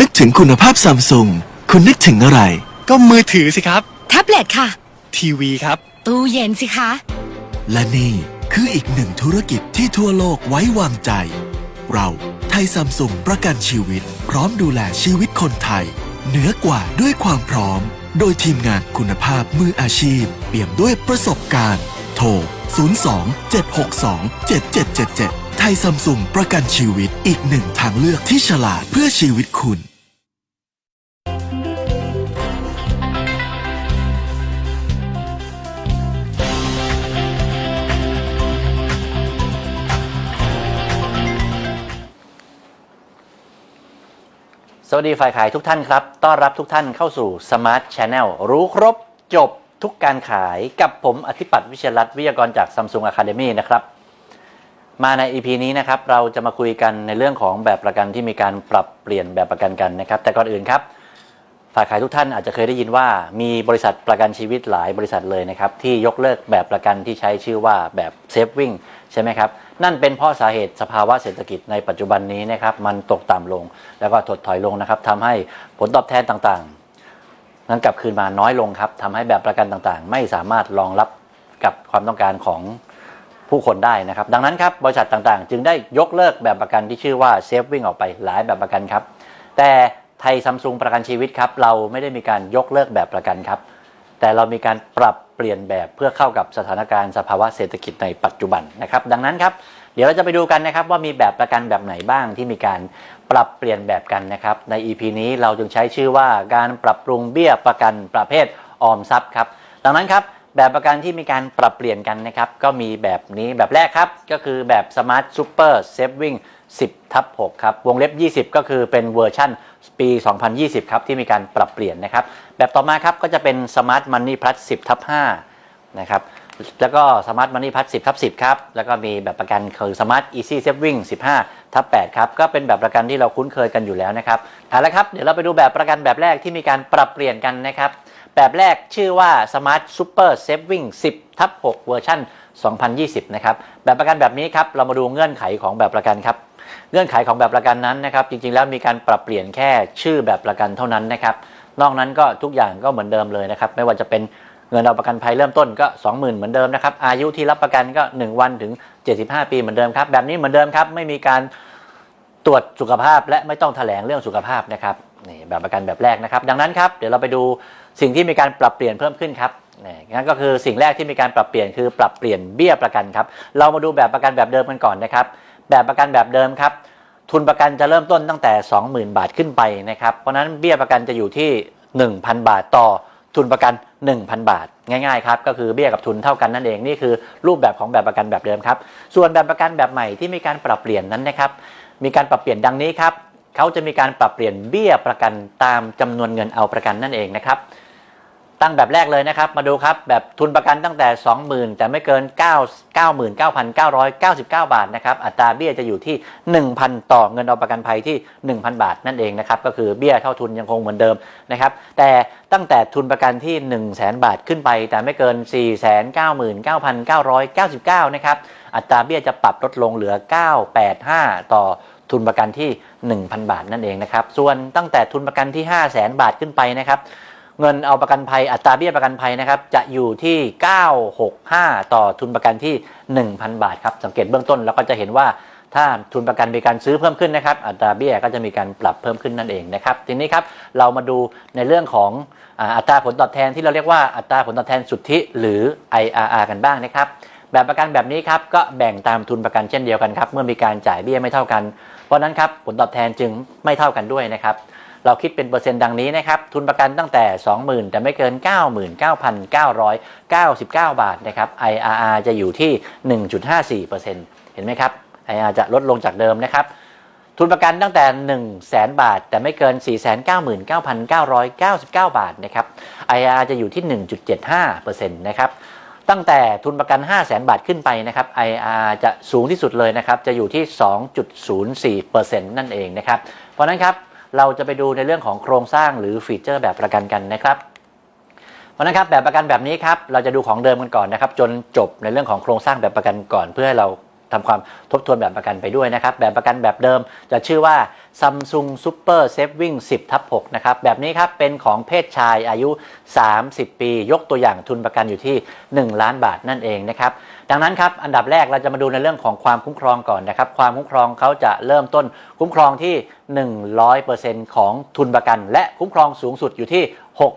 นึกถึงคุณภาพซัมซุงคุณนึกถึงอะไร ก็มือถือสิครับ แท็บเล็ตค่ะ ทีวีครับ ตู้เย็นสิคะ และนี่คืออีกหนึ่งธุรกิจที่ทั่วโลกไว้วางใจ เราไทยซัมซุงประกันชีวิต พร้อมดูแลชีวิตคนไทย เหนือกว่าด้วยความพร้อม โดยทีมงานคุณภาพมืออาชีพ เปี่ยมด้วยประสบการณ์ โทร 02 762 7777 ไทยซัมซุงประกันชีวิตอีกหนึ่งทางเลือกที่ฉลาดเพื่อชีวิตคุณ สวัสดีฝ่ายขายทุกท่านครับ ต้อนรับทุกท่านเข้าสู่ Smart Channel รู้ครบจบ ทุกการขายกับผมอธิปัตย์วิเชยรัตน์วิทยากรจาก Samsung Academy นะครับ มาใน EP นี้นะครับ เราจะมาคุยกันในเรื่องของแบบประกันที่มีการปรับเปลี่ยนแบบประกันกันนะครับ แต่ก่อนอื่นครับฝายขายทุกท่านอาจจะเคยได้ยินว่ามีบริษัทประกันชีวิตหลายบริษัทเลยนะครับ ที่ยกเลิกแบบประกันที่ใช้ชื่อว่าแบบเซฟวิ่งใช่ไหมครับ นั่นเป็นเพราะสาเหตุสภาวะเศรษฐกิจในปัจจุบันนี้นะครับ มันตกต่ำลง แล้วก็ถดถอยลงนะครับทำให้ผลตอบแทนต่าง นั้นกลับคืนมาน้อยลงครับทำให้แบบประกันต่างๆ ไม่สามารถรองรับกับความต้องการของผู้คนได้นะครับ ดังนั้นครับบริษัทต่างๆ จึงได้ยกเลิกแบบประกันที่ชื่อว่าเซฟวิ่งออกไปหลายแบบประกันครับ แต่ไทยซัมซุงประกันชีวิตครับ เราไม่ได้มีการยกเลิกแบบประกันครับ แต่เรามีการปรับเปลี่ยนแบบเพื่อเข้ากับสถานการณ์สภาวะเศรษฐกิจในปัจจุบันนะครับ ดังนั้นครับ เดี๋ยวเราจะไปดูกันนะครับว่ามีแบบประกันแบบไหนบ้างที่มีการปรับเปลี่ยนแบบกันนะครับใน EP นี้เราจึงใช้ชื่อว่าการปรับปรุงเบี้ยประกันประเภทออมทรัพย์ครับดังนั้นครับแบบประกันที่มีการปรับเปลี่ยนกันนะครับก็มีแบบนี้แบบแรกครับ ก็คือแบบ Smart Super Saving 10ทับ6ครับวงเล็บ 20 ก็คือเป็นเวอร์ชั่นปี 2020 ครับที่มีการปรับเปลี่ยนนะครับ แบบต่อมาครับก็จะเป็น Smart Money Plus 10ทับ5นะครับ แล้วก็ Smart Money Plus 10ทับ10ครับ แล้วก็มีแบบประกันคือ Smart Easy Saving 15ทับ8ครับ ก็เป็นแบบประกันที่เราคุ้นเคยกันอยู่แล้วนะครับเอาละครับเดี๋ยวเราไปดูแบบประกันแบบแรกที่มีการปรับเปลี่ยนกันนะครับ แบบแรกชื่อว่า Smart Super Saving 10ทับ6เวอร์ชัน2020 นะครับ แบบประกันแบบนี้ครับ เรามาดูเงื่อนไขของแบบประกันครับ เงื่อนไขของแบบประกันนั้นนะครับ จริงๆ แล้วมีการปรับเปลี่ยนแค่ชื่อแบบประกันเท่านั้นนะครับ นอกนั้นก็ทุกอย่างก็เหมือนเดิมเลยนะครับ ไม่ว่าจะเป็น เงินเอาประกันภัยเริ่มต้นก็ 20,000 เหมือนเดิมนะครับ อายุที่รับประกันก็ 1 วันถึง 75 ปีเหมือนเดิมครับ แบบนี้เหมือนเดิมครับ ไม่มีการตรวจสุขภาพและไม่ต้องแถลงเรื่องสุขภาพนะครับนี่แบบประกันแบบแรกนะครับ ดังนั้นครับเดี๋ยวเราไปดูสิ่งที่มีการปรับเปลี่ยนเพิ่มขึ้นครับนี่งั้นก็คือสิ่งแรกที่มีการปรับเปลี่ยนคือปรับเปลี่ยนเบี้ยประกันครับ เรามาดูแบบประกันแบบเดิมกันก่อนนะครับ แบบประกันแบบเดิมครับ ทุนประกันจะเริ่มต้นตั้งแต่ 20,000 บาทขึ้นไปนะครับ เพราะฉะนั้นเบี้ยประกันจะอยู่ที่ 1,000 บาทต่อ ทุนประกัน 1,000 บาท ง่ายๆครับก็คือเบี้ยกับทุนเท่ากันนั่นเองนี่คือรูปแบบของแบบประกันแบบเดิมครับ ส่วนแบบประกันแบบใหม่ที่มีการปรับเปลี่ยนนั้นนะครับ มีการปรับเปลี่ยนดังนี้ครับเขาจะมีการปรับเปลี่ยนเบี้ยประกันตามจำนวนเงินเอาประกันนั่นเองนะครับ ตั้งแบบแรกเลยนะครับ มาดูครับแบบทุนประกันตั้งแต่ 20,000 แต่ไม่เกิน 9 99,999 บาทนะครับ อัตราเบี้ยจะอยู่ที่ 1,000 ต่อเงินเอาประกันภัยที่ 1,000 บาทนั่นเองนะครับ ก็คือเบี้ยเท่าทุนยังคงเหมือนเดิมนะครับ แต่ตั้งแต่ทุนประกันที่ 100,000 บาทขึ้นไป แต่ไม่เกิน 499,999 นะครับ อัตราเบี้ยจะปรับลดลงเหลือ 985 ต่อทุนประกันที่ 1,000 บาทนั่นเองนะครับ ส่วนตั้งแต่ทุนประกันที่ 500,000 บาทขึ้นไปนะครับ เงินเอาประกันภัยอัตราเบี้ยประกันภัยนะครับ จะอยู่ที่ 965 ต่อทุนประกันที่ 1,000 บาทครับ สังเกตเบื้องต้นเราก็จะเห็นว่าถ้าทุนประกันมีการซื้อเพิ่มขึ้นนะครับ อัตราเบี้ยก็จะมีการปรับเพิ่มขึ้นนั่นเองนะครับ ทีนี้ครับเรามาดูในเรื่องของอัตราผลตอบแทนที่เราเรียกว่าอัตราผลตอบแทนสุทธิหรือ IRR กันบ้างนะครับ แบบประกันแบบนี้ครับก็แบ่งตามทุนประกันเช่นเดียวกันครับเมื่อมีการจ่ายเบี้ยไม่เท่ากัน เพราะนั้นครับผลตอบแทนจึงไม่เท่ากันด้วยนะครับ เราคิดเป็นเปอร์เซ็นต์ดังนี้นะครับ ทุนประกันตั้งแต่ 20,000 แต่ไม่เกิน 99,999 บาทนะครับ IRR จะอยู่ที่ 1.54%เห็นไหมครับ IRR จะลดลงจากเดิมนะครับ ทุนประกันตั้งแต่ 1 0 0 0 0 0 บาท แต่ไม่เกิน 499,999 บาทนะครับ IRR จะอยู่ที่ 1.75%นะครับตั้งแต่ทุนประกัน 5 0 0 0 0 0บาทขึ้นไปนะครับ IRR จะสูงที่สุดเลยนะครับ จะอยู่ที่ 2.04%นั่นเองนะครับ เพราะฉะนั้นครับ เราจะไปดูในเรื่องของโครงสร้างหรือฟีเจอร์แบบประกันกันนะครับเพราะนั้นครับแบบประกันแบบนี้ครับเราจะดูของเดิมกันก่อนนะครับ จนจบในเรื่องของโครงสร้างแบบประกันก่อน เพื่อให้เราทำความทบทวนแบบประกันไปด้วยนะครับ แบบประกันแบบเดิมจะชื่อว่า Samsung Super Saving 10ทับ6นะครับ แบบนี้ครับ เป็นของเพศชายอายุ 30 ปี ยกตัวอย่างทุนประกันอยู่ที่ 1 ล้านบาทนั่นเองนะครับ ดังนั้นครับ อันดับแรกเราจะมาดูในเรื่องของความคุ้มครองก่อนนะครับ ความคุ้มครองเขาจะเริ่มต้นคุ้มครองที่ 100%ของทุนประกัน และคุ้มครองสูงสุดอยู่ที่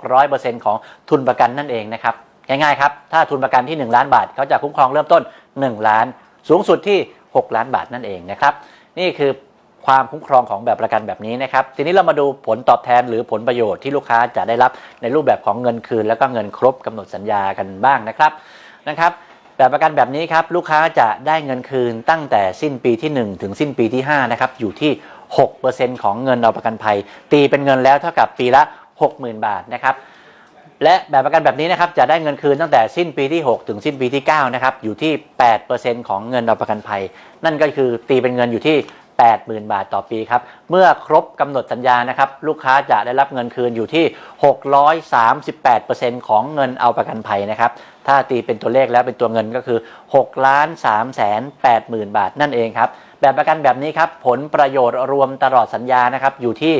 600%ของทุนประกันนั่นเองนะครับ ง่ายๆครับ ถ้าทุนประกันที่ 1 ล้านบาทเขาจะคุ้มครองเริ่มต้น 1 ล้าน สูงสุดที่ 6 ล้านบาทนั่นเองนะครับ นี่คือ ความคุ้มครองของแบบประกันแบบนี้นะครับ ทีนี้เรามาดูผลตอบแทนหรือผลประโยชน์ที่ลูกค้าจะได้รับในรูปแบบของเงินคืน แล้วก็เงินครบกำหนดสัญญากันบ้างนะครับนะครับแบบประกันแบบนี้ครับลูกค้าจะได้เงินคืนตั้งแต่สิ้นปีที่ 1 ถึงสิ้นปีที่5นะครับอยู่ที่ 6%ของเงินเอาประกันภัย ตีเป็นเงินแล้วเท่ากับปีละ 60,000 บาทนะครับและแบบประกันแบบนี้นะครับจะได้เงินคืนตั้งแต่สิ้นปีที่ 6 ถึงสิ้นปีที่9นะครับอยู่ที่ 8%ของเงินเอาประกันภัย นั่นก็คือตีเป็นเงินอยู่ที่ 80,000 บาทต่อปีครับ เมื่อครบกำหนดสัญญานะครับ ลูกค้าจะได้รับเงินคืนอยู่ที่ 638%ของเงินเอาประกันภัยนะครับ ถ้าตีเป็นตัวเลขแล้วเป็นตัวเงินก็คือ6ล้าน3แสน8หมื่นบาทนั่นเองครับ แบบประกันแบบนี้ครับ ผลประโยชน์รวมตลอดสัญญานะครับอยู่ที่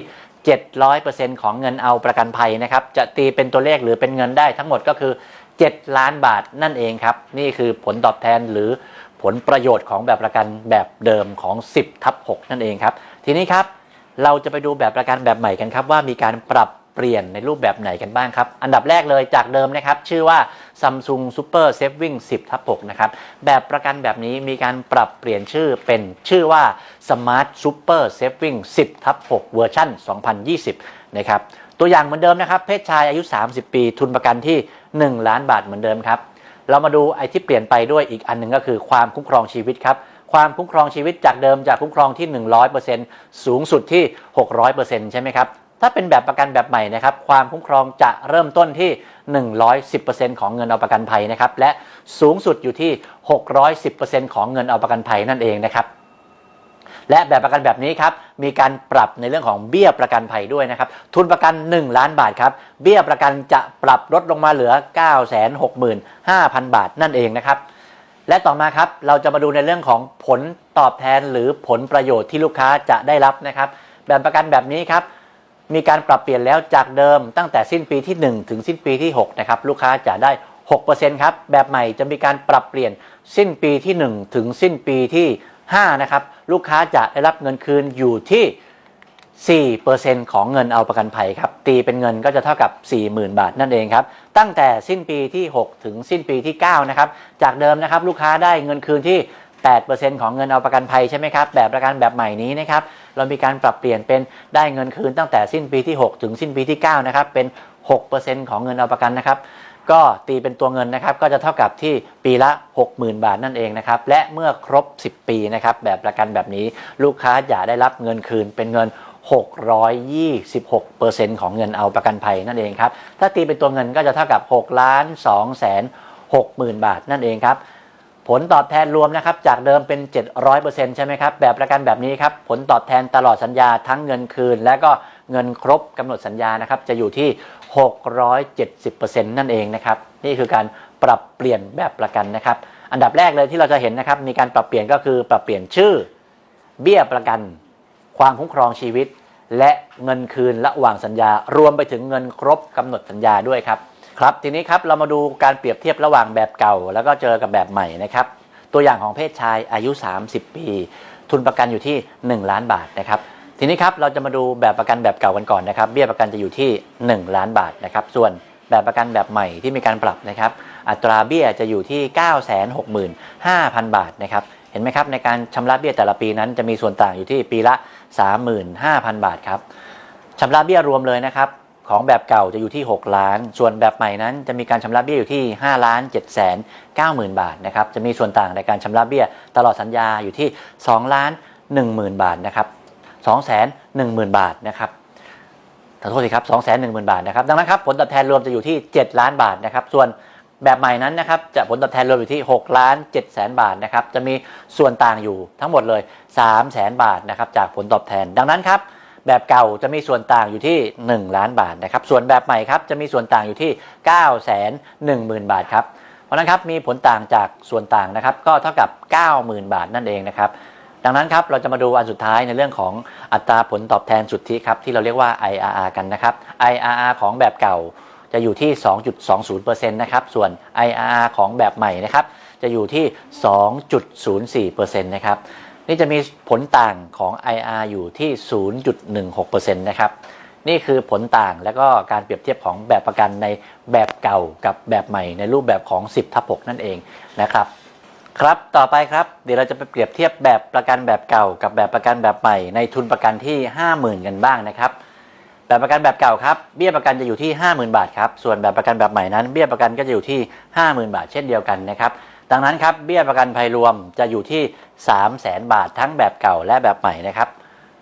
700%ของเงินเอาประกันภัยนะครับ จะตีเป็นตัวเลขหรือเป็นเงินได้ทั้งหมดก็คือ 7 ล้านบาทนั่นเองครับ นี่คือผลตอบแทนหรือ ผลประโยชน์ของแบบประกันแบบเดิมของ 10ทับ6นั่นเองครับ ทีนี้ครับเราจะไปดูแบบประกันแบบใหม่กันครับ ว่ามีการปรับเปลี่ยนในรูปแบบไหนกันบ้างครับ อันดับแรกเลยจากเดิมนะครับ ชื่อว่า Samsung Super Saving 10ทับ6นะครับ แบบประกันแบบนี้มีการปรับเปลี่ยนชื่อเป็นชื่อว่า Smart Super Saving 10ทับ6เวอร์ชัน2020 นะครับ ตัวอย่างเหมือนเดิมนะครับ เพศชายอายุ 30 ปี ทุนประกันที่ 1 ล้านบาทเหมือนเดิมครับ เรามาดูไอ้ที่เปลี่ยนไปด้วยอีกอันหนึ่งก็คือความคุ้มครองชีวิตครับความคุ้มครองชีวิตจากเดิมจากคุ้มครองที่ 100%สูงสุดที่ 600%ใช่ไหมครับ ถ้าเป็นแบบประกันแบบใหม่นะครับ ความคุ้มครองจะเริ่มต้นที่ 110%ของเงินเอาประกันภัยนะครับ และสูงสุดอยู่ที่ 610%ของเงินเอาประกันภัยนั่นเองนะครับ และแบบประกันแบบนี้ครับมีการปรับในเรื่องของเบี้ยประกันภัยด้วยนะครับทุนประกัน 1 ล้านบาทครับเบี้ยประกันจะปรับลดลงมาเหลือ 965,000 บาทนั่นเองนะครับและต่อมาครับเราจะมาดูในเรื่องของผลตอบแทนหรือผลประโยชน์ที่ลูกค้าจะได้รับนะครับแบบประกันแบบนี้ครับมีการปรับเปลี่ยนแล้วจากเดิมตั้งแต่สิ้นปีที่ 1 ถึงสิ้นปีที่6นะครับลูกค้าจะได้ 6%ครับแบบใหม่จะมีการปรับเปลี่ยนสิ้นปีที่ 1 ถึงสิ้นปีที่ 5 นะครับ ลูกค้าจะได้รับเงินคืนอยู่ที่ 4%ของเงินเอาประกันภัยครับ ตีเป็นเงินก็จะเท่ากับ 40,000 บาทนั่นเองครับ ตั้งแต่สิ้นปีที่ 6 ถึงสิ้นปีที่ 9 นะครับ จากเดิมนะครับลูกค้าได้เงินคืนที่ 8%ของเงินเอาประกันภัยใช่ไหมครับ แบบประกันแบบใหม่นี้นะครับ เรามีการปรับเปลี่ยนเป็นได้เงินคืนตั้งแต่สิ้นปีที่ 6 ถึงสิ้นปีที่ 9 นะครับ เป็น 6%ของเงินเอาประกันนะครับ ก็ตีเป็นตัวเงินนะครับ ก็จะเท่ากับที่ปีละ 60,000 บาทนั่นเองนะครับ และเมื่อครบ 10 ปีนะครับ แบบประกันแบบนี้ลูกค้าจะได้รับเงินคืนเป็นเงิน 626%ของเงินเอาประกันภัยนั่นเองครับ ถ้าตีเป็นตัวเงินก็จะเท่ากับ6ล้าน2แสน60,000 บาทนั่นเองครับ ผลตอบแทนรวมนะครับจากเดิมเป็น 700%ใช่ไหมครับ แบบประกันแบบนี้ครับ ผลตอบแทนตลอดสัญญาทั้งเงินคืน และก็เงินครบกำหนดสัญญานะครับจะอยู่ที่ 670%นั่นเองนะครับ นี่คือการปรับเปลี่ยนแบบประกันนะครับ อันดับแรกเลยที่เราจะเห็นนะครับ มีการปรับเปลี่ยนก็คือปรับเปลี่ยนชื่อ เบี้ยประกัน ความคุ้มครองชีวิต และเงินคืนระหว่างสัญญา รวมไปถึงเงินครบกำหนดสัญญาด้วยครับครับทีนี้ครับเรามาดูการเปรียบเทียบระหว่างแบบเก่า แล้วก็เจอกับแบบใหม่นะครับ ตัวอย่างของเพศชายอายุ 30 ปี ทุนประกันอยู่ที่ 1 ล้านบาทนะครับ ทีนี้ครับเราจะมาดูแบบประกันแบบเก่ากันก่อนนะครับ เบี้ยประกันจะอยู่ที่ 1 ล้านบาทนะครับ ส่วนแบบประกันแบบใหม่ที่มีการปรับนะครับ อัตราเบี้ยจะอยู่ที่ 965,000 บาทนะครับ เห็นไหมครับในการชำระเบี้ยแต่ละปีนั้นจะมีส่วนต่างอยู่ที่ปีละ 35,000 บาทครับชำระเบี้ยรวมเลยนะครับของแบบเก่าจะอยู่ที่ 6 ล้าน ส่วนแบบใหม่นั้นจะมีการชำระเบี้ยอยู่ที่5ล้าน7แสน9หมื่นบาทนะครับ จะมีส่วนต่างในการชำระเบี้ยตลอดสัญญาอยู่ที่2ล้าน1หมื่นบาทนะครับ 2แสน1หมื่นบาทนะครับขอโทษทีครับ2แสน1หมื่นบาทนะครับ ดังนั้นครับผลตอบแทนรวมจะอยู่ที่ 7 ล้านบาทนะครับ ส่วนแบบใหม่นั้นนะครับจะผลตอบแทนรวมอยู่ที่ 6 ล้าน7แสนบาทนะครับ จะมีส่วนต่างอยู่ทั้งหมดเลย3แสนบาทนะครับจากผลตอบแทน ดังนั้นครับแบบเก่าจะมีส่วนต่างอยู่ที่ 1 ล้านบาทนะครับ ส่วนแบบใหม่ครับจะมีส่วนต่างอยู่ที่ 9 1 0 0 0 0 บาทครับ เพราะฉะนั้นครับมีผลต่างจากส่วนต่างนะครับ ก็เท่ากับ 90,000 บาทนั่นเองนะครับ ดังนั้นครับเราจะมาดูอันสุดท้ายในเรื่องของอัตราผลตอบแทนสุทธิครับที่เราเรียกว่า IRR กันนะครับ IRR ของแบบเก่าจะอยู่ที่ 2.20%นะครับส่วน IRR ของแบบใหม่นะครับจะอยู่ที่ 2.04%นะครับนี่จะมีผลต่างของ IR อยู่ที่ 0.16%นะครับนี่คือผลต่างและก็การเปรียบเทียบของแบบประกันในแบบเก่ากับแบบใหม่ในรูปแบบของ 10ทับ6นั่นเองนะครับ ครับ ต่อไปครับ เดี๋ยวเราจะไปเปรียบเทียบแบบประกันแบบเก่า กับแบบประกันแบบใหม่ ในทุนประกันที่ 50,000 กันบ้างนะครับ แบบประกันแบบเก่าครับ เบี้ยประกันจะอยู่ที่ 50,000 บาทครับ ส่วนแบบประกันแบบใหม่นั้น เบี้ยประกันก็จะอยู่ที่ 50,000 บาท เช่นเดียวกันนะครับ ดังนั้นครับ เบี้ยประกันภัยรวมจะอยู่ที่ 300,000 บาท ทั้งแบบเก่าและแบบใหม่นะครับ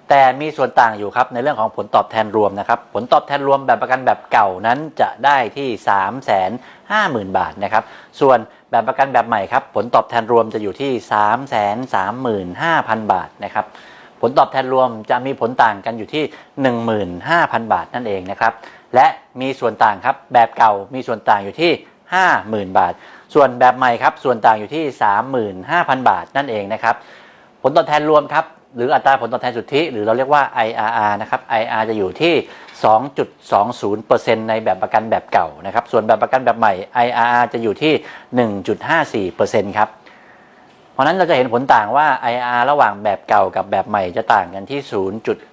แต่มีส่วนต่างอยู่ครับในเรื่องของผลตอบแทนรวมนะครับ ผลตอบแทนรวมแบบประกันแบบเก่านั้นจะได้ที่ 3 5 0 0 0 0 บาทนะครับ ส่วน แบบประกันแบบใหม่ครับ ผลตอบแทนรวมจะอยู่ที่ 3 3 5 0 0 0 บาทนะครับ ผลตอบแทนรวมจะมีผลต่างกันอยู่ที่ 15,000 บาทนั่นเองนะครับ และมีส่วนต่างครับแบบเก่ามีส่วนต่างอยู่ที่ 50,000 บาท ส่วนแบบใหม่ครับส่วนต่างอยู่ที่ 35,000 บาทนั่นเองนะครับ ผลตอบแทนรวมครับ หรืออัตราผลตอบแทนสุทธิ หรือเราเรียกว่า IRR นะครับ IRR จะอยู่ที่ 2.20%ในแบบประกันแบบเก่านะครับ ส่วนแบบประกันแบบใหม่ IRR จะอยู่ที่ 1.54%ครับ เพราะนั้นเราจะเห็นผลต่างว่า IRR ระหว่างแบบเก่ากับแบบใหม่จะต่างกันที่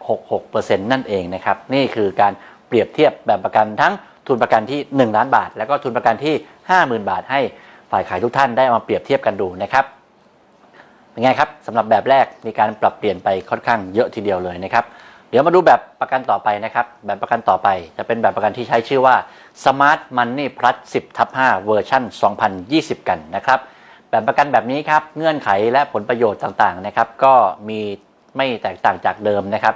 0.66%นั่นเองนะครับ นี่คือการเปรียบเทียบแบบประกันทั้งทุนประกันที่ 1 ล้านบาท แล้วก็ทุนประกันที่ 50,000 บาท ให้ฝ่ายขายทุกท่านได้มาเปรียบเทียบกันดูนะครับ เป็นไงครับสำหรับแบบแรกมีการปรับเปลี่ยนไปค่อนข้างเยอะทีเดียวเลยนะครับ เดี๋ยวมาดูแบบประกันต่อไปนะครับ แบบประกันต่อไป จะเป็นแบบประกันที่ใช้ชื่อว่า Smart Money Plus 10ทับ5เวอร์ชัน2020 กันนะครับ แบบประกันแบบนี้ครับเงื่อนไขและผลประโยชน์ต่างๆนะครับ ก็มีไม่แตกต่างจากเดิมนะครับ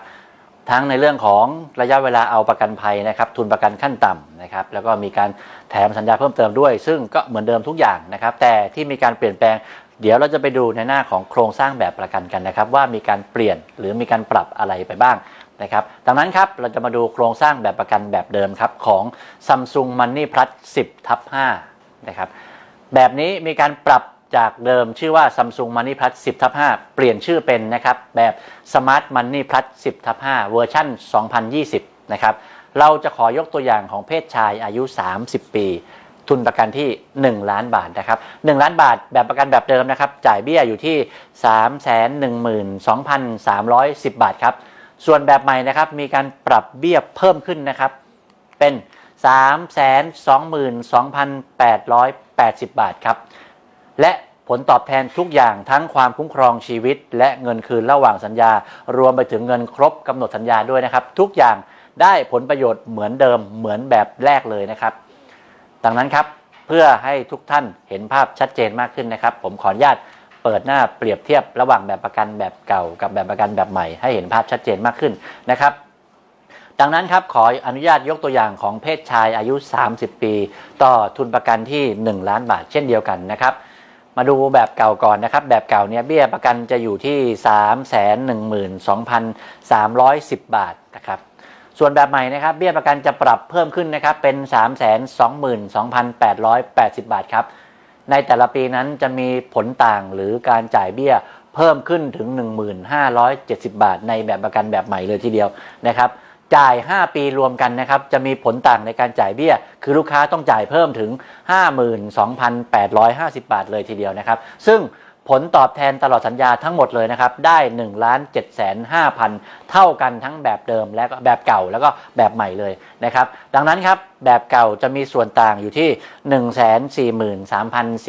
ทั้งในเรื่องของระยะเวลาเอาประกันภัยนะครับ ทุนประกันขั้นต่ำนะครับ แล้วก็มีการแถมสัญญาเพิ่มเติมด้วย ซึ่งก็เหมือนเดิมทุกอย่างนะครับ แต่ที่มีการเปลี่ยนแปลง เดี๋ยวเราจะไปดูในหน้าของโครงสร้างแบบประกันกันนะครับ ว่ามีการเปลี่ยนหรือมีการปรับอะไรไปบ้างนะครับดังนั้นครับเราจะมาดูโครงสร้างแบบประกันแบบเดิมครับของ Samsung Money Plus 10ทับ5นะครับแบบนี้มีการปรับจากเดิมชื่อว่า Samsung Money Plus 10ทับ5เปลี่ยนชื่อเป็นนะครับแบบ Smart Money Plus 10ทับ5เวอร์ชัน2020นะครับเราจะขอยกตัวอย่างของเพศชายอายุ 30 ปี ทุนประกันที่ 1 ล้านบาทนะครับ1ล้านบาทแบบประกันแบบเดิมนะครับ จ่ายเบี้ยอยู่ที่ 312,310 บาทครับ ส่วนแบบใหม่นะครับ มีการปรับเบี้ยเพิ่มขึ้นนะครับ เป็น 322,880 บาทครับ และผลตอบแทนทุกอย่างทั้งความคุ้มครองชีวิต และเงินคืนระหว่างสัญญา รวมไปถึงเงินครบกำหนดสัญญาด้วยนะครับ ทุกอย่างได้ผลประโยชน์เหมือนเดิมเหมือนแบบแรกเลยนะครับ ดังนั้นครับเพื่อให้ทุกท่านเห็นภาพชัดเจนมากขึ้นนะครับ ผมขออนุญาตเปิดหน้าเปรียบเทียบระหว่างแบบประกันแบบเก่ากับแบบประกันแบบใหม่ ให้เห็นภาพชัดเจนมากขึ้นนะครับ ดังนั้นครับขออนุญาตยกตัวอย่างของเพศชายอายุ 30 ปี ต่อทุนประกันที่ 1 ล้านบาท เช่นเดียวกันนะครับมาดูแบบเก่าก่อนนะครับ แบบเก่าเนี่ยเบี้ยประกันจะอยู่ที่ 312,310 บาทนะครับ ส่วนแบบใหม่นะครับเบี้ยประกันจะปรับเพิ่มขึ้นนะครับเป็น 322,880 บาทครับในแต่ละปีนั้นจะมีผลต่างหรือการจ่ายเบี้ยเพิ่มขึ้นถึง 1,570 บาท ในแบบประกันแบบใหม่เลยทีเดียวนะครับจ่าย 5 ปีรวมกันนะครับจะมีผลต่างในการจ่ายเบี้ย คือลูกค้าต้องจ่ายเพิ่มถึง 52,850 บาทเลยทีเดียวนะครับ ซึ่ง ผลตอบแทนตลอดสัญญาทั้งหมดเลยนะครับ ได้1ล้าน7 5 0 0 0เท่ากันทั้งแบบเดิมและก็แบบเก่าแล้วก็แบบใหม่เลยนะครับ ดังนั้นครับ แบบเก่าจะมีส่วนต่างอยู่ที่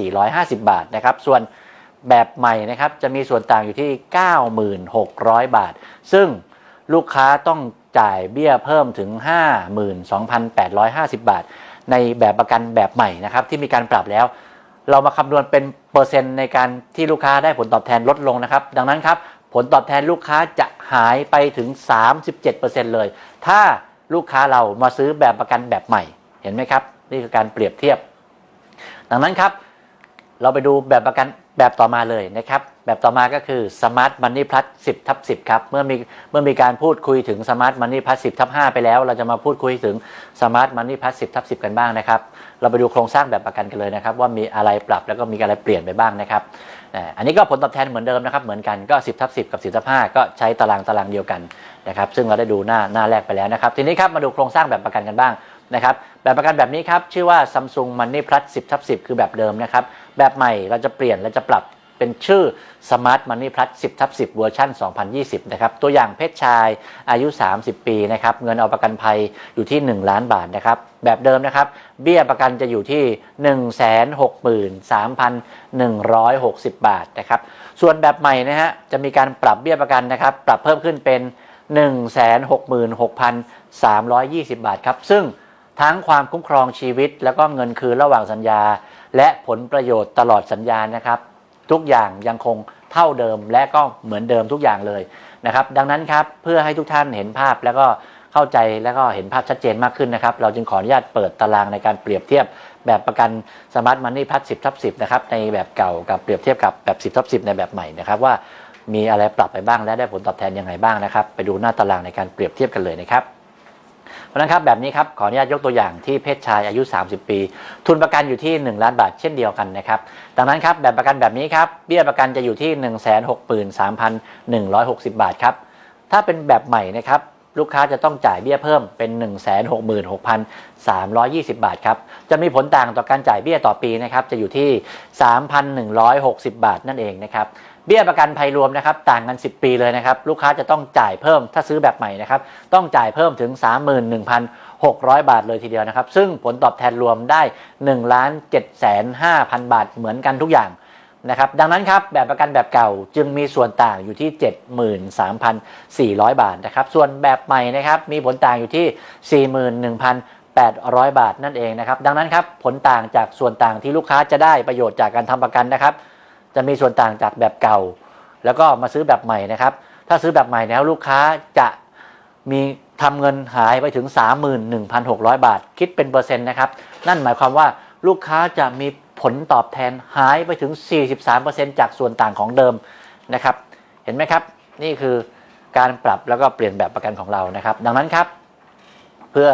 143,450 บาทนะครับ ส่วนแบบใหม่นะครับจะมีส่วนต่างอยู่ที่ 9,600 บาท ซึ่งลูกค้าต้องจ่ายเบี้ยเพิ่มถึง 52,850 บาท ในแบบประกันแบบใหม่นะครับที่มีการปรับแล้ว เรามาคำนวณเป็นเปอร์เซ็นต์ในการที่ลูกค้าได้ผลตอบแทนลดลงนะครับ ดังนั้นครับ ผลตอบแทนลูกค้าจะหายไปถึง 37%เลย ถ้าลูกค้าเรามาซื้อแบบประกันแบบใหม่ เห็นไหมครับ นี่คือการเปรียบเทียบ ดังนั้นครับ เราไปดูแบบประกันแบบต่อมาเลยนะครับ แบบต่อมาก็คือ Smart Money Plus 10ทับ10 ครับ เมื่อมีเมื่อมีการพูดคุยถึง Smart Money Plus 10ทับ5ไปแล้ว เราจะมาพูดคุยถึง Smart Money Plus 10ทับ10 กันบ้างนะครับ เราไปดูโครงสร้างแบบประกันกันเลยนะครับ ว่ามีอะไรปรับแล้วก็มีอะไรเปลี่ยนไปบ้างนะครับอันนี้ก็ผลตอบแทนเหมือนเดิมนะครับ เหมือนกันก็ 10ทับ10 กับ10ทับ5ก็ใช้ตารางตารางเดียวกันนะครับ ซึ่งเราได้ดูหน้าหน้าแรกไปแล้วนะครับ ทีนี้ครับมาดูโครงสร้างแบบประกันกันบ้างนะครับแบบประกันแบบนี้ครับชื่อว่า Samsung Money Plus 10ทับ10 คือแบบเดิมนะครับแบบใหม่เราจะเปลี่ยนและจะปรับ เป็นชื่อ Smart Money Plus 10ทับ10เวอร์ชัน2020 นะครับ ตัวอย่างเพศชายอายุ 30 ปีนะครับ เงินเอาประกันภัยอยู่ที่ 1 ล้านบาทนะครับ แบบเดิมนะครับ เบี้ยประกันจะอยู่ที่ 163,160 บาทนะครับ ส่วนแบบใหม่นะฮะ จะมีการปรับเบี้ยประกันนะครับ ปรับเพิ่มขึ้นเป็น 166,320 บาทครับ ซึ่งทั้งความคุ้มครองชีวิต แล้วก็เงินคืนระหว่างสัญญา และผลประโยชน์ตลอดสัญญานะครับ ทุกอย่างยังคงเท่าเดิมและก็เหมือนเดิมทุกอย่างเลยนะครับ ดังนั้นครับเพื่อให้ทุกท่านเห็นภาพแล้วก็เข้าใจแล้วก็เห็นภาพชัดเจนมากขึ้นนะครับ เราจึงขออนุญาตเปิดตารางในการเปรียบเทียบแบบประกันสมาร์ทมันนี่พัด10ทับ10นะครับในแบบเก่ากับเปรียบเทียบกับแบบ10ทับ10ในแบบใหม่นะครับว่ามีอะไรปรับไปบ้างและได้ผลตอบแทนยังไงบ้างนะครับ ไปดูหน้าตารางในการเปรียบเทียบกันเลยนะครับ เพราะฉะนั้นครับแบบนี้ครับขออนุญาตยกตัวอย่างที่เพศชายอายุ 30 ปี ทุนประกันอยู่ที่ 1 ล้านบาทเช่นเดียวกันนะครับดังนั้นครับแบบประกันแบบนี้ครับเบี้ยประกันจะอยู่ที่ 163,160 บาทครับถ้าเป็นแบบใหม่นะครับลูกค้าจะต้องจ่ายเบี้ยเพิ่มเป็น 166,320 บาทครับ จะมีผลต่างต่อการจ่ายเบี้ยต่อปีนะครับ จะอยู่ที่ 3,160 บาทนั่นเองนะครับ เบี้ยประกันภัยรวมนะครับต่างกัน 10 ปีเลยนะครับลูกค้าจะต้องจ่ายเพิ่มถ้าซื้อแบบใหม่นะครับต้องจ่ายเพิ่มถึง 31,600 บาทเลยทีเดียวนะครับ ซึ่งผลตอบแทนรวมได้1ล้าน7 5 0 0 0บาทเหมือนกันทุกอย่างนะครับดังนั้นครับแบบประกันแบบเก่าจึงมีส่วนต่างอยู่ที่ 73,400 บาทนะครับส่วนแบบใหม่นะครับมีผลต่างอยู่ที่ 41,800 บาทนั่นเองนะครับดังนั้นครับผลต่างจากส่วนต่างที่ลูกค้าจะได้ประโยชน์จากการทำประกันนะครับ จะมีส่วนต่างจากแบบเก่า แล้วก็มาซื้อแบบใหม่นะครับ ถ้าซื้อแบบใหม่แล้วลูกค้าจะมีทำเงินหายไปถึง 31,600 บาท คิดเป็นเปอร์เซ็นต์นะครับ นั่นหมายความว่าลูกค้าจะมีผลตอบแทนหายไปถึง 43%จากส่วนต่างของเดิมนะครับ เห็นไหมครับ นี่คือการปรับแล้วก็เปลี่ยนแบบประกันของเรานะครับ ดังนั้นครับ เพื่อ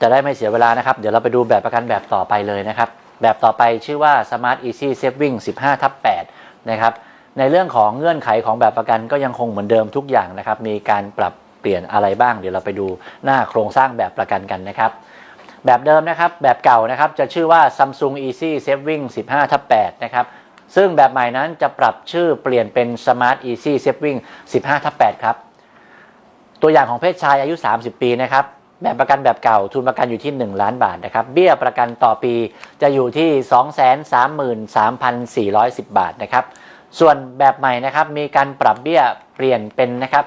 จะได้ไม่เสียเวลานะครับ เดี๋ยวเราไปดูแบบประกันแบบต่อไปเลยนะครับ แบบต่อไปชื่อว่า Smart Easy Saving 15ทับ8นะครับในเรื่องของเงื่อนไขของแบบประกันก็ยังคงเหมือนเดิมทุกอย่างนะครับ มีการปรับเปลี่ยนอะไรบ้าง เดี๋ยวเราไปดูหน้าโครงสร้างแบบประกันกันนะครับ แบบเดิมนะครับ แบบเก่านะครับจะชื่อว่า Samsung Easy Saving 15ทับ8นะครับซึ่งแบบใหม่นั้นจะปรับชื่อเปลี่ยนเป็น Smart Easy Saving 15ทับ8ครับ ตัวอย่างของเพศชายอายุ 30 ปีนะครับ แบบประกันแบบเก่าทุนประกันอยู่ที่ 1 ล้านบาทนะครับ เบี้ยประกันต่อปีจะอยู่ที่ 233,410 บาทนะครับ ส่วนแบบใหม่นะครับมีการปรับเบี้ยเปลี่ยนเป็นนะครับ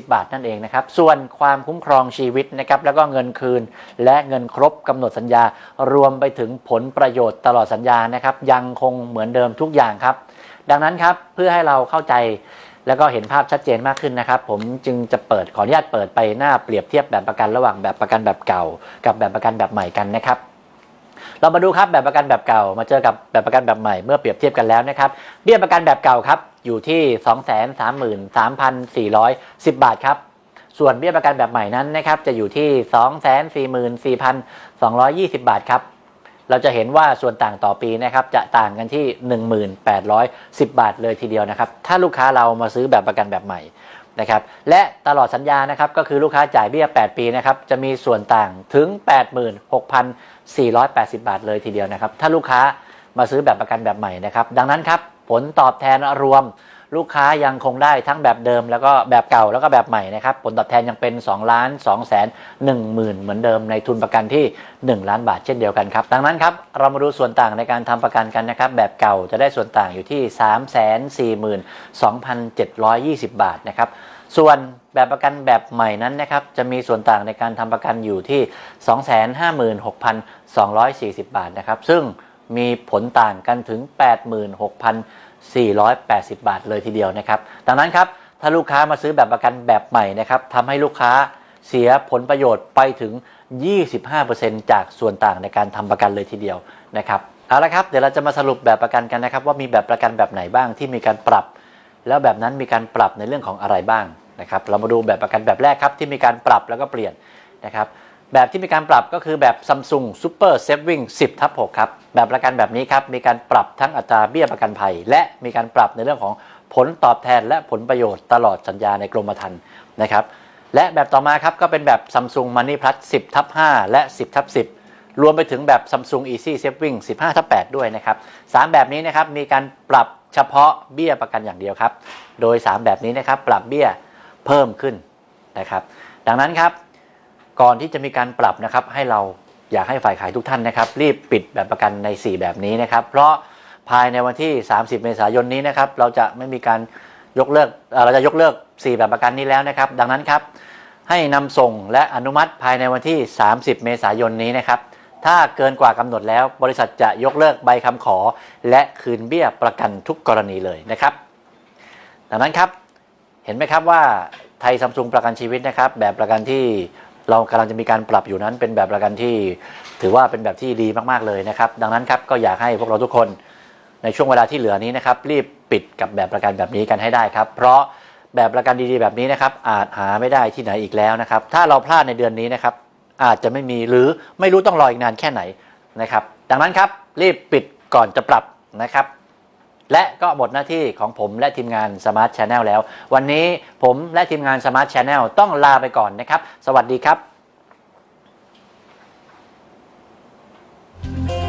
244,220 บาทนั่นเองนะครับ ส่วนความคุ้มครองชีวิตนะครับ แล้วก็เงินคืน และเงินครบกำหนดสัญญา รวมไปถึงผลประโยชน์ตลอดสัญญานะครับ ยังคงเหมือนเดิมทุกอย่างครับ ดังนั้นครับเพื่อให้เราเข้าใจ แล้วก็เห็นภาพชัดเจนมากขึ้นนะครับ ผมจึงจะเปิดขออนุญาตเปิดไปหน้าเปรียบเทียบแบบประกันระหว่างแบบประกันแบบเก่า กับแบบประกันแบบใหม่กันนะครับเรามาดูครับแบบประกันแบบเก่ามาเจอกับแบบประกันแบบใหม่เมื่อเปรียบเทียบกันแล้วนะครับเบี้ยประกันแบบเก่าครับอยู่ที่ 233,410 บาทครับส่วนเบี้ยประกันแบบใหม่นั้นนะครับจะอยู่ที่ 244,220 บาทครับ เราจะเห็นว่าส่วนต่างต่อปีนะครับจะต่างกันที่ 1,810 บาทเลยทีเดียวนะครับ ถ้าลูกค้าเรามาซื้อแบบประกันแบบใหม่นะครับและตลอดสัญญานะครับก็คือลูกค้าจ่ายเบี้ย 8 ปีนะครับจะมีส่วนต่างถึง 86,480 บาทเลยทีเดียวนะครับ ถ้าลูกค้ามาซื้อแบบประกันแบบใหม่นะครับ ดังนั้นครับผลตอบแทนรวม ลูกค้ายังคงได้ทั้งแบบเดิมแล้วก็แบบเก่าแล้วก็แบบใหม่นะครับ ผลตอบแทนยังเป็น 2 ล้าน2แสน1หมื่นเหมือนเดิมในทุนประกันที่ 1 ล้านบาทเช่นเดียวกันครับ ดังนั้นครับ เรามาดูส่วนต่างในการทำประกันกันนะครับ แบบเก่าจะได้ส่วนต่างอยู่ที่ 3 4 2 7 2 0 บาทนะครับ ส่วนแบบประกันแบบใหม่นั้นนะครับจะมีส่วนต่างในการทำประกันอยู่ที่ 256,240 บาทนะครับ ซึ่งมีผลต่างกันถึง 480 บาทเลยทีเดียวนะครับ ดังนั้นครับ ถ้าลูกค้ามาซื้อแบบประกันแบบใหม่นะครับทำให้ลูกค้าเสียผลประโยชน์ไปถึง 25%จากส่วนต่างในการทำประกันเลยทีเดียวนะครับ เอาละครับ เดี๋ยวเราจะมาสรุปแบบประกันกันนะครับ ว่ามีแบบประกันแบบไหนบ้างที่มีการปรับ แล้วแบบนั้นมีการปรับในเรื่องของอะไรบ้างนะครับ เรามาดูแบบประกันแบบแรกครับที่มีการปรับแล้วก็เปลี่ยนนะครับ แบบที่มีการปรับก็คือแบบ Samsung Super Saving 10ทับ6ครับ แบบประกันแบบนี้ครับ มีการปรับทั้งอัตราเบี้ยประกันภัย และมีการปรับในเรื่องของผลตอบแทนและผลประโยชน์ตลอดสัญญาในกรมธรรม์นะครับ และแบบต่อมาครับก็เป็นแบบ Samsung Money Plus 10ทับ5และ 10ทับ10 รวมไปถึงแบบ Samsung Easy Saving 15ทับ8ด้วยนะครับสามแบบนี้นะครับมีการปรับเฉพาะเบี้ยประกันอย่างเดียวครับ โดย 3 แบบนี้นะครับปรับเบี้ยเพิ่มขึ้นนะครับ ดังนั้นครับ ก่อนที่จะมีการปรับนะครับให้เราอยากให้ฝ่ายขายทุกท่านนะครับ รีบปิดแบบประกันใน 4 แบบนี้นะครับ เพราะภายในวันที่ 30 เมษายนนี้นะครับเราจะไม่มีการยกเลิกเราจะยกเลิก 4 แบบประกันนี้แล้วนะครับ ดังนั้นครับให้นำส่งและอนุมัติภายในวันที่ 30 เมษายนนี้นะครับ ถ้าเกินกว่ากำหนดแล้วบริษัทจะยกเลิกใบคำขอ และคืนเบี้ยประกันทุกกรณีเลยนะครับ ดังนั้นครับเห็นไหมครับว่าไทยซัมซุงประกันชีวิตนะครับ แบบประกันที่ เรากำลังจะมีการปรับอยู่นั้นเป็นแบบประกันที่ ถือว่าเป็นแบบที่ดีมากๆเลยนะครับ ดังนั้นครับก็อยากให้พวกเราทุกคนในช่วงเวลาที่เหลือนี้นะครับ รีบปิดกับแบบประกันแบบนี้กันให้ได้ครับ เพราะแบบประกันดีๆแบบนี้นะครับอาจหาไม่ได้ที่ไหนอีกแล้วนะครับ ถ้าเราพลาดในเดือนนี้นะครับ อาจจะไม่มีหรือไม่รู้ต้องรออีกนานแค่ไหนนะครับ ดังนั้นครับรีบปิดก่อนจะปรับนะครับ และก็หมดหน้าที่ของผมและทีมงานสมาร์ทแชนแนลแล้ว วันนี้ผมและทีมงานสมาร์ทแชนแนลต้องลาไปก่อนนะครับ สวัสดีครับ thank you